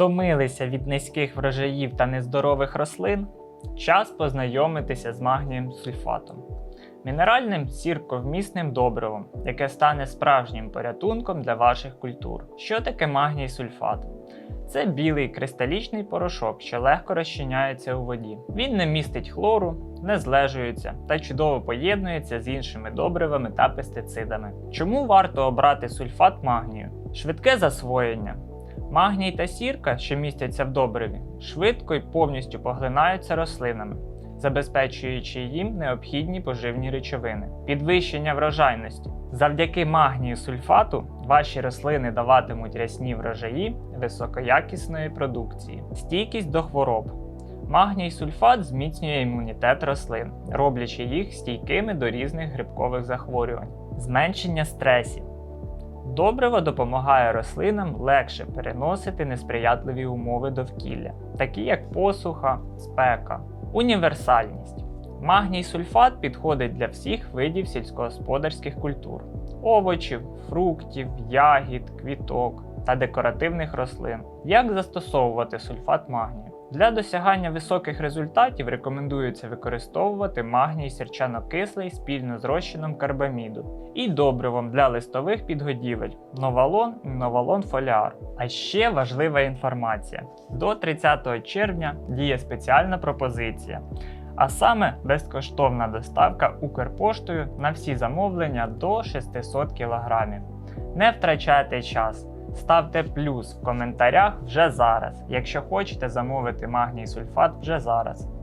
Втомилися від низьких врожаїв та нездорових рослин? Час познайомитися з магнієм сульфатом. Мінеральним сірковмісним добривом, яке стане справжнім порятунком для ваших культур. Що таке магній сульфат? Це білий кристалічний порошок, що легко розчиняється у воді. Він не містить хлору, не злежується та чудово поєднується з іншими добривами та пестицидами. Чому варто обрати сульфат магнію? Швидке засвоєння. Магній та сірка, що містяться в добриві, швидко і повністю поглинаються рослинами, забезпечуючи їм необхідні поживні речовини. Підвищення врожайності. Завдяки магнію сульфату ваші рослини даватимуть рясні врожаї високоякісної продукції, стійкість до хвороб. Магній сульфат зміцнює імунітет рослин, роблячи їх стійкими до різних грибкових захворювань, зменшення стресів. Добриво допомагає рослинам легше переносити несприятливі умови довкілля, такі як посуха, спека, універсальність. Магній сульфат підходить для всіх видів сільськогосподарських культур: овочів, фруктів, ягід, квіток та декоративних рослин. Як застосовувати сульфат магнію? Для досягання високих результатів рекомендується використовувати магній сірчано-кислий спільно з розчином карбаміду і добривом для листових підгодівель новалон і новалон фоліар. А ще важлива інформація: до 30 червня діє спеціальна пропозиція. А саме безкоштовна доставка Укрпоштою на всі замовлення до 600 кг. Не втрачайте час. Ставте плюс в коментарях вже зараз, якщо хочете замовити магній сульфат вже зараз.